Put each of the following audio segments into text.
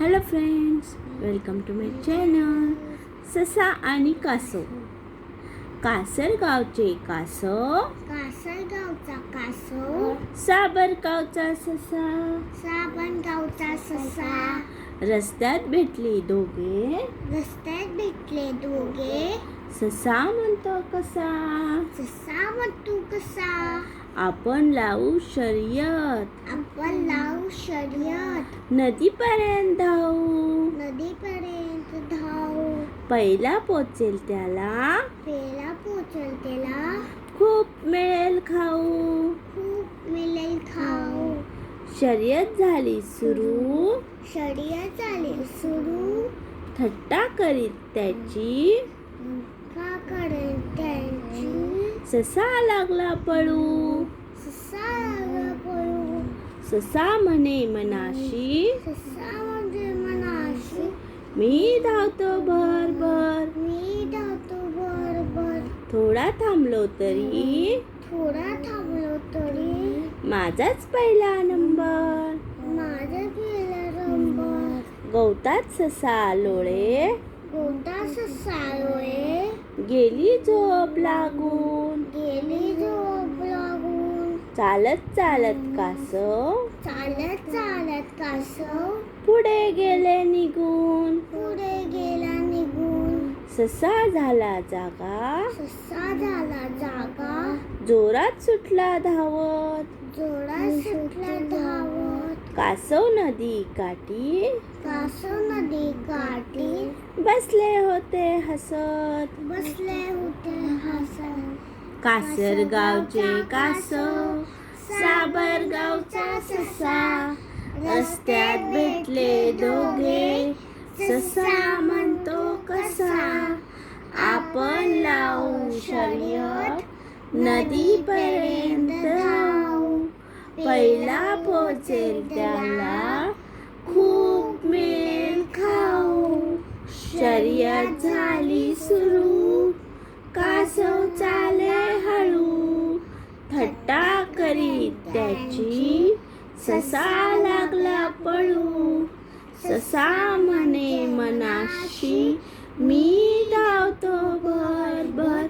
Hello friends welcome to my channel ससा आणि कासव. कासरगावचे कासव. कासरगावचा कासव. साबरगावचा ससा. साबणगावचा ससा. रस्त्यात भेटले दोघे. रस्त्यात भेटले दोघे. ससा म्हणतो कसा? ससा म्हणतो कसा? आपण लावू शर्यत. आपण लावू शर्यत. नदीपर्यंत धावू. नदीपर्यंत धावू. पहिला पोचेल त्याला. पेला पोचल त्याला. खूप मिळेल खाऊ. खूप मिळेल खाऊ. शर्यत झाली सुरू. शर्यत झाली सुरू. थट्टा करीत त्याची. का करेल त्यांची. ससा लागला पळू ससा लागला पळू. ससा म्हणे मनाशी। ससा म्हणजे मनाशी। मी धावतो भर भर मी धावतो बरोबर थोडा थांबलो तरी। थोडा थांबलो तरी। माझाच पहिला नंबर। माझा गेला रंबर गवतात ससा लोळे। गेली झोप लागून गेली झोप लागून। चालत चालत कासव चालत चालत कासव पुढे गेले निघून. पुढे गेला निघून. ससा झाला जागा. ससा झाला जागा. जोरात सुटला धावत. जोडा सुटला धावत. कासव नदी काठी. कासव नदी काठी. बसले होते हसत. बसले होते हसत. कासरगावचे कासव साबरगावचा ससा. रस्त्यात भेटले दोघे ससा म्हणतो कसा. आपण लावू शर्यत नदीपर्यंत जाऊ पहिला पोचेल त्याला खूप मेल खाऊ. शर्यत झाली सुरू कासव थट्टा करी त्याची ससा लागला पळू. ससा म्हणे मनाशी मी धावतो भर भर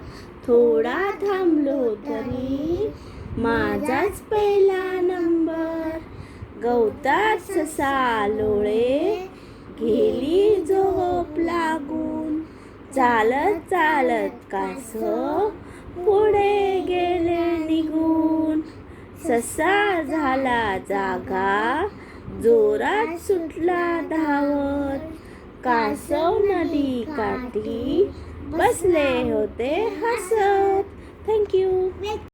थोडा थांबलो तरी माझाच पहिला नंबर. गवतात ससा लोळे गेली झोप लागून. चालत चालत कास पुढे निघून ससा झाला जागा. जोरात सुटला धावत. कासव नदी काठी बसले होते हसत. थँक्यू